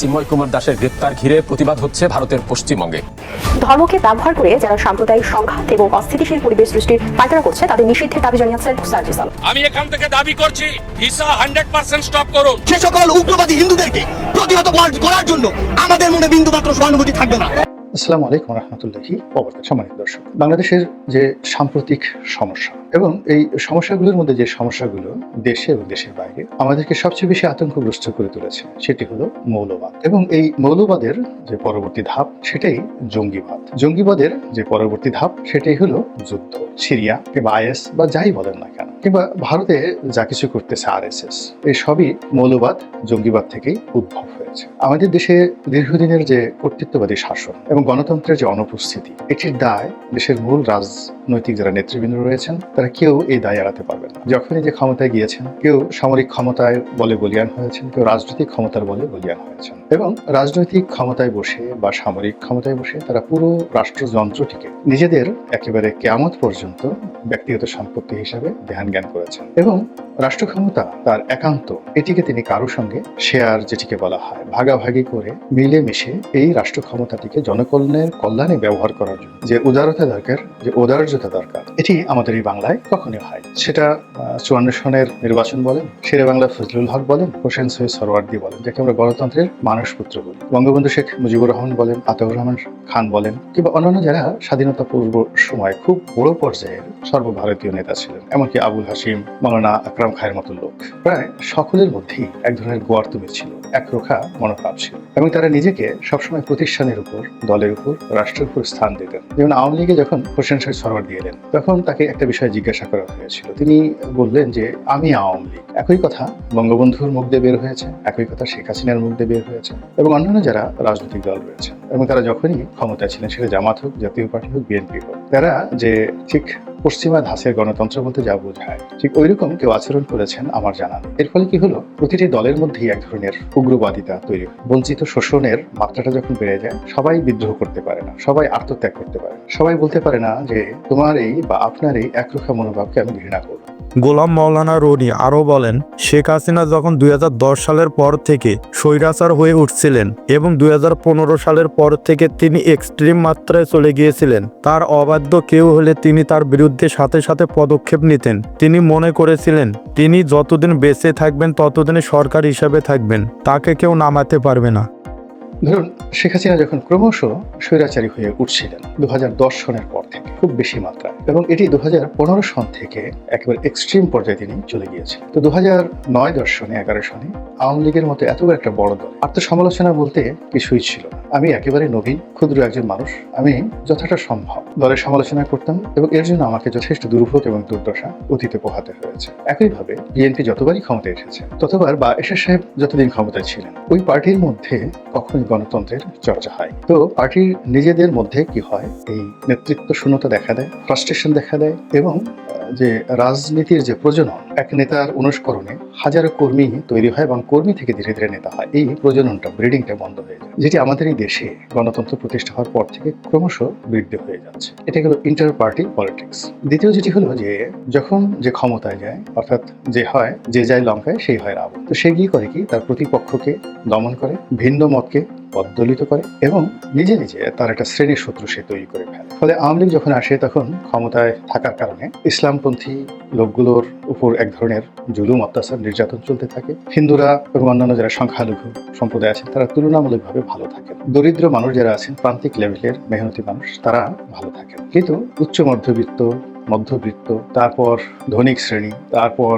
চিন্ময় কুমার দাসের গ্রেপ্তার ঘিরে প্রতিবাদ হচ্ছে ভারতের পশ্চিমবঙ্গে। ধর্মকে ব্যবহার করে যারা সাম্প্রদায়িক সংঘাত এবং অস্থিতিশীল পরিবেশ সৃষ্টির পায়তারা করছে তাদের নিষিদ্ধের দাবি জানিয়েছেন সার্জিস আমি এখান থেকে দাবি করছি ভিসা হান্ড্রেড পার্সেন্ট স্টপ করুন। সে সকল উগ্রবাদী হিন্দুদেরকে প্রতিহত করার- করার জন্য আমাদের মনে বিন্দু মাত্র সহানুভূতি থাকবে না। আসসালামু আলাইকুম রহমতুল্লাহি সম্মানিত দর্শক, বাংলাদেশের যে সাম্প্রতিক সমস্যা এবং এই সমস্যাগুলোর মধ্যে যে সমস্যাগুলো দেশে এবং দেশের বাইরে আমাদেরকে সবচেয়ে বেশি আতঙ্কগ্রস্ত করে তুলেছে সেটি হলো মৌলবাদ এবং এই মৌলবাদের যে পরবর্তী ধাপ সেটাই জঙ্গিবাদ। জঙ্গিবাদের যে পরবর্তী ধাপ সেটাই হলো যুদ্ধ। সিরিয়া কিংবা আইএস বা যাই বলেন না কেন, কিংবা ভারতে যা কিছু করতেছে আর এস এস এই সবই মৌলবাদ জঙ্গিবাদ থেকেই উদ্ভব। হয়েছে আমাদের দেশে দীর্ঘদিনের যে কর্তৃত্ববাদী শাসন এবং গণতন্ত্রের যে অনুপস্থিতি, এটির দায় দেশের মূল রাজনৈতিক যারা নেতৃবৃন্দ রয়েছেন, তারা কেউ এই দায় এড়াতে পারবেন না। যখনই যে ক্ষমতায় গিয়েছেন, কেউ সামরিক ক্ষমতায় বলে বলিয়ান হয়েছেন, কেউ রাজনৈতিক ক্ষমতার বলে বলিয়ান হয়েছেন এবং রাজনৈতিক ক্ষমতায় বসে বা সামরিক ক্ষমতায় বসে তারা পুরো রাষ্ট্রযন্ত্রটিকে নিজেদের একেবারে কেয়ামত পর্যন্ত ব্যক্তিগত সম্পত্তি হিসাবে ধ্যান জ্ঞান করেছেন এবং রাষ্ট্র ক্ষমতা তার একান্ত। এটিকে তিনি কারও সঙ্গে শেয়ার যেটিকে বলা হয়, ভাগাভাগি করে মিলেমিশে এই রাষ্ট্র ক্ষমতাটিকে জনকল্যাণের কল্যাণে ব্যবহার করার জন্য। যে উদারতা দরকার, যে উদার্যতা দরকার, এটি আমাদের এই বাংলায় কখনই হয় সেটা চুয়ান্ন সনের নির্বাচন বলেন, শেরে বাংলা ফজলুল হক বলেন, হোসেন সৈয়দ সরওয়ার্দি বলেন, যাকে আমরা গণতন্ত্রের মানসপুত্র বলি। বঙ্গবন্ধু শেখ মুজিবুর রহমান বলেন, আতাউর রহমান খান বলেন, কিংবা অন্যান্য যারা স্বাধীনতা পূর্ব সময় খুব বড় পর্যায়ের সর্বভারতীয় নেতা ছিলেন, এমনকি আবুল হাসিম মৌলানা আকরাম খায়ের মতো লোক। প্রায় সকলের মধ্যেই এক ধরনের গোয়ার্তমি ছিল একরোখা মনোভাব ছিল এবং তারা নিজেকে সবসময় প্রতিষ্ঠানের উপর, দলের উপর, রাষ্ট্রের উপর স্থান দিতেন। যেমন আওয়ামী লীগে যখন হোসেন শাহ সরওয়ার দিয়ে এলেন, তখন তাকে একটা বিষয় জিজ্ঞাসা করা হয়েছিল। তিনি বললেন যে, আমি আওয়ামী লীগ। একই কথা বঙ্গবন্ধুর মুখ দিয়ে বের হয়েছে, একই কথা শেখ হাসিনার মুখ দিয়ে বের হয়েছে এবং অন্যান্য যারা রাজনৈতিক দল রয়েছে এবং তারা যখনই ক্ষমতায় ছিলেন, সেটা জামাত হোক, জাতীয় পার্টি হোক, বিএনপি হোক, তারা যে ঠিক পশ্চিমা ধাঁচের গণতন্ত্র বলতে যা বোঝায়, ঠিক ওই রকম কেউ আচরণ করেছেন আমার জানা এর ফলে কি হলো? প্রতিটি দলের মধ্যেই এক ধরনের উগ্রবাদিতা তৈরি বঞ্চিত শোষণের মাত্রাটা যখন বেড়ে যায়, সবাই বিদ্রোহ করতে পারে না, সবাই আত্মত্যাগ করতে পারে সবাই বলতে পারে না যে, তোমার এই বা আপনার এই একরক্ষা মনোভাবকে আমি ঘৃণা করব। গোলাম মাওলানা রনি আরও বলেন, শেখ হাসিনা যখন দুই হাজার দশ সালের পর থেকে স্বৈরাচার হয়ে উঠছিলেন এবং দু হাজার পনেরো সালের পর থেকে তিনি এক্সট্রিম মাত্রায় চলে গিয়েছিলেন, তার অবাধ্য কেউ হলে তিনি তার বিরুদ্ধে সাথে সাথে পদক্ষেপ নিতেন। তিনি মনে করেছিলেন, তিনি যতদিন বেঁচে থাকবেন ততদিনে সরকার হিসাবে থাকবেন, তাকে কেউ নামাতে পারবে না। ধরুন, শেখ হাসিনা যখন ক্রমশ স্বৈরাচারী হয়ে উঠছিলেন দু হাজার দশ সনের পর থেকে, খুব বেশি মাত্রায়, এবং এটি দু হাজার পনেরো সন থেকে একেবারে এক্সট্রিম পর্যায়ে তিনি চলে গিয়েছেন তো দু নয় দশ সনে, এগারো সনে, আওয়ামী লীগের মতো এত একটা বড় দল, আত্মসমালোচনা বলতে কিছুই ছিল আমি একেবারে নবীন, ক্ষুদ্র একজন মানুষ, আমি যথাটা সম্ভব দলের সমালোচনা করতাম, এবং এর জন্য আমাকে যথেষ্ট দুর্ভোগ এবং দুর্দশা অতীতে পোহাতে হয়েছে। একইভাবে বিএনপি যতবারই ক্ষমতায় এসেছে, ততবার বা এরশাদ সাহেব যতদিন ক্ষমতায় ছিলেন, ওই পার্টির মধ্যে কখনোই গণতন্ত্রের চর্চা হয়। তো পার্টির নিজেদের মধ্যে কি হয়? এই নেতৃত্ব শূন্যতা দেখা দেয় ফ্রাস্ট্রেশন দেখা দেয় এবং যে রাজনীতির যে প্রজনন, এক নেতার অনুস্করণে হাজারো কর্মী তৈরি হয় এবং কর্মী থেকে ধীরে ধীরে নেতা হয়। এই প্রজননটা ব্রিডিংটা বন্ধ হয়ে যায়। যেটি আমাদের এই দেশে গণতন্ত্র প্রতিষ্ঠা হওয়ার পর থেকে ক্রমশ বৃদ্ধি হয়ে যাচ্ছে। এটা হলো ইন্টার পার্টি পলিটিক্স দ্বিতীয় যেটি হলো যে, যখন যে ক্ষমতায় যায়, অর্থাৎ যে হয়, যে যায় লঙ্কায়, সেই হয় রাবণ। তো সে গিয়ে করে কি? তার প্রতিপক্ষকে দমন করে, ভিন্ন মতকে পদ্দলিত করে এবং নিজে নিজে তার একটা শ্রেণির শত্রু সে তৈরি করে ফেলে। ফলে আওয়ামী লীগ যখন আসে, তখন ক্ষমতায় থাকার কারণে ইসলামপন্থী লোকগুলোর উপর এক ধরনের জুলুম, অত্যাচার, নির্যাতন চলতে থাকে। হিন্দুরা এবং অন্যান্য যারা সংখ্যালঘু সম্প্রদায় আছেন, তারা তুলনামূলকভাবে ভালো থাকেন। দরিদ্র মানুষ যারা আছেন, প্রান্তিক লেভেলের মেহনতি মানুষ, তারা ভালো থাকেন। কিন্তু উচ্চ মধ্যবিত্ত মধ্যবিত্ত, তারপর ধনিক শ্রেণি, তারপর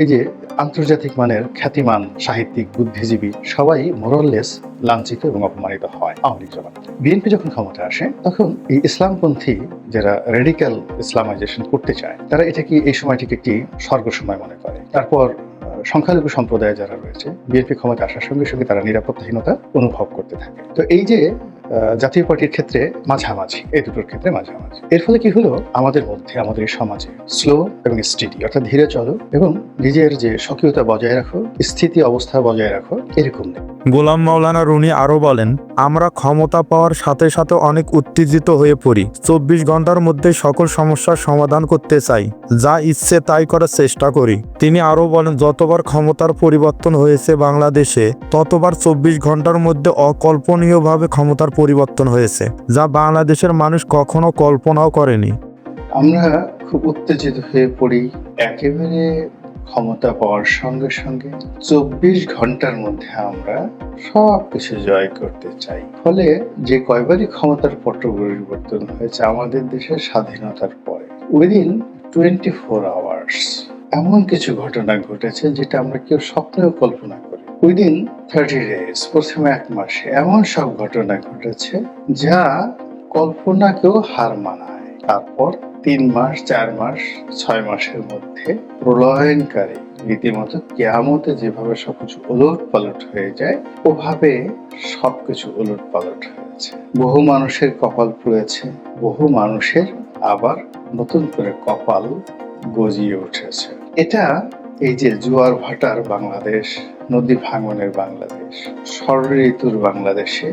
এই যে আন্তর্জাতিক মানের খ্যাতিমান সাহিত্যিক, বুদ্ধিজীবী সবাই মোরললেস লাঞ্ছিত এবং অপমানিত হয় আওয়ামী লীগ জমানাতে। বিএনপি যখন ক্ষমতা আসে, তখন এই ইসলামপন্থী যারা রেডিক্যাল ইসলামাইজেশন করতে চায়, তারা এটাকে এই সময়টিকে একটি স্বর্গ সময় মনে করে? তারপর সংখ্যালঘু সম্প্রদায় যারা রয়েছে, বিএনপি ক্ষমতা আসার সঙ্গে সঙ্গে তারা নিরাপত্তাহীনতা অনুভব করতে থাকে। তো এই যে জাতীয় পার্টির ক্ষেত্রে মাঝামাঝি, এই দুটোর ক্ষেত্রে মাঝামাঝি। এর ফলে কি হলো? আমাদের মধ্যে, আমাদের সমাজে স্লো এবং স্টেডি অর্থাৎ ধীরে চলো এবং নিজের যে স্বকীয়তা বজায় রাখো, স্থিতি অবস্থা বজায় রাখো, এরকম নেই। গোলাম মাওলানা রুনি আরও বলেন, আমরা ক্ষমতা পাওয়ার সাথে সাথে অনেক উত্তেজিত হয়ে পড়ি। চব্বিশ ঘণ্টার মধ্যে সকল সমস্যার সমাধান করতে চাই। যা ইচ্ছে তাই করার চেষ্টা করি। তিনি আরও বলেন, যতবার ক্ষমতার পরিবর্তন হয়েছে বাংলাদেশে, ততবার চব্বিশ ঘণ্টার মধ্যে অকল্পনীয়ভাবে ক্ষমতার পরিবর্তন হয়েছে, যা বাংলাদেশের মানুষ কখনো কল্পনাও করেনি। আমরা খুব উত্তেজিত হয়ে পড়ি, একেবারে ক্ষমতা পাওয়ার সঙ্গে সঙ্গে চব্বিশ ঘণ্টার মধ্যে আমরা সব কিছু জয় করতে চাই। ফলে যে কয়বারই ক্ষমতার পট পরিবর্তন হয়েছে, আমাদের দেশের স্বাধীনতার পরে উইদিন টোয়েন্টি ফোর আওয়ার্স এমন কিছু ঘটনা ঘটেছে যেটা আমরা কেউ স্বপ্নেও কল্পনা করি উইদিন থার্টি ডেজ প্রথমে এক মাসে এমন সব ঘটনা ঘটেছে যা কল্পনাকেও হার মানায়। তারপর তিন মাস, চার মাস, ছয় মাসের মধ্যে প্রলয়নকারী রীতিমতো কেয়ামতে যেভাবে সবকিছু ওলট পালট হয়ে যায়, ওভাবে সবকিছু ওলট পালট হয়েছে। বহু মানুষের কপাল পুড়েছে, বহু মানুষের আবার নতুন করে কপাল গজিয়ে উঠেছে। এটা এই যে জোয়ার ভাটার বাংলাদেশ, নদী ভাঙনের বাংলাদেশ ষড় ঋতুর বাংলাদেশে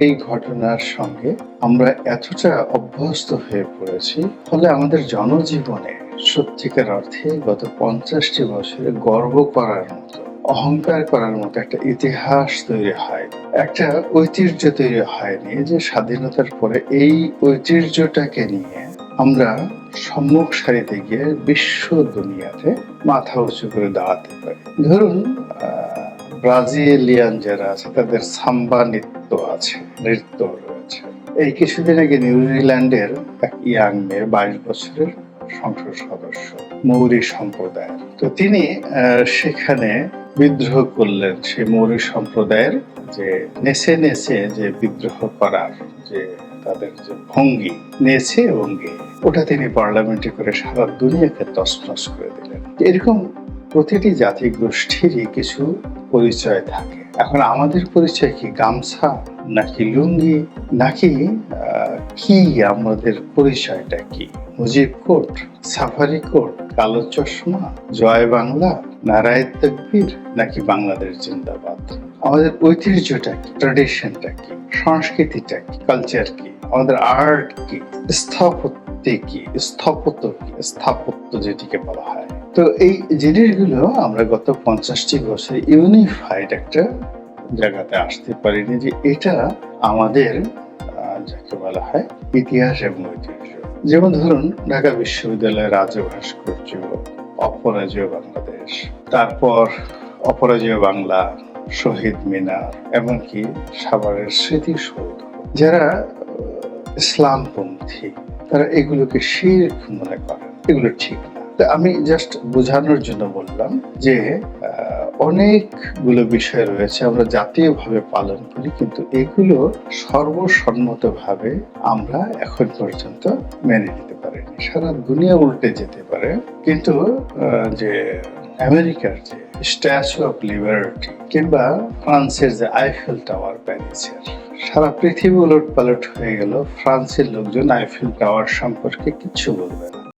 এই ঘটনার সঙ্গে আমরা এতটা অভ্যস্ত হয়ে পড়েছি। ফলে আমাদের জনজীবনে সত্যিকার অর্থে গত পঞ্চাশটি বছরে গর্ব করার মতো, অহংকার করার মতো একটা ইতিহাস তৈরি হয়, একটা ঐতিহ্য তৈরি হয়নি যে স্বাধীনতার পরে এই ঐতিহ্যটাকে নিয়ে আমরা সম্মুখ সারিতে গিয়ে বিশ্ব দুনিয়াতে মাথা উঁচু করে দাঁড়াতে পারি। ধরুন ব্রাজিলিয়ান যারা আছে, তাদের সাম্বা নৃত্য আছে, নৃত্য রয়েছে। এই কিছুদিন আগে নিউজিল্যান্ডের এক ইয়াং মেয়ে বাইশ বছরের সংসদ সদস্য, মৌরি সম্প্রদায়ের। তো তিনি সেখানে বিদ্রোহ করলেন সেই মৌরি সম্প্রদায়ের যে নেচে নেচে যে বিদ্রোহ করার যে তাদের যে ভঙ্গি নেচে ভঙ্গি, ওটা তিনি পার্লামেন্টে করে সারা দুনিয়াকে তছনছ করে দিলেন। এরকম প্রতিটি জাতি গোষ্ঠীরই কিছু পরিচয় থাকে। এখন আমাদের পরিচয় কি গামছা, নাকি লুঙ্গি, নাকি কি আমাদের পরিচয়টা কি? মুজিব কোট, সাফারি কোট, কালো চশমা, জয় বাংলা, নারায়ণ তকবীর, নাকি বাংলাদেশ জিন্দাবাদ? আমাদের ঐতিহ্যটা কি? ট্রেডিশনটা কি? সংস্কৃতিটা কি? কালচার কি? আমাদের আর্ট কি? স্থাপত্যে কি? স্থপত্য কি? স্থাপত্য যেটিকে বলা হয়। তো এই জিনিসগুলো আমরা গত পঞ্চাশটি বছর ইউনিফাইড একটা জায়গাতে আসতে পারিনি যে এটা আমাদের যাকে বলা হয় ইতিহাস এবং ঐতিহ্য। যেমন ধরুন, ঢাকা বিশ্ববিদ্যালয়ের রাজ্য ভাস্কর্য, অপরাজয় বাংলাদেশ। তারপর অপরাজয় বাংলা শহীদ মিনার এমনকি সাভারের স্মৃতিসৌধ। যারা ইসলামপন্থী, তারা এগুলোকে শির্ক মনে করেন। এগুলো ঠিক না। আমি জাস্ট বোঝানোর জন্য বললাম যে অনেকগুলো বিষয় রয়েছে আমরা জাতীয়ভাবে পালন করি, কিন্তু এগুলো সর্বসম্মতভাবে আমরা এখন পর্যন্ত মেনে নিতে পারিনি। সারা দুনিয়া উল্টে যেতে পারে। কিন্তু যে আমেরিকার যে স্ট্যাচু অফ লিবার্টি কিংবা ফ্রান্সের যে আইফেল টাওয়ার প্যারিসের। সারা পৃথিবী উলট পালট হয়ে গেল ফ্রান্সের লোকজন আইফেল টাওয়ার সম্পর্কে কিছু বলবে না।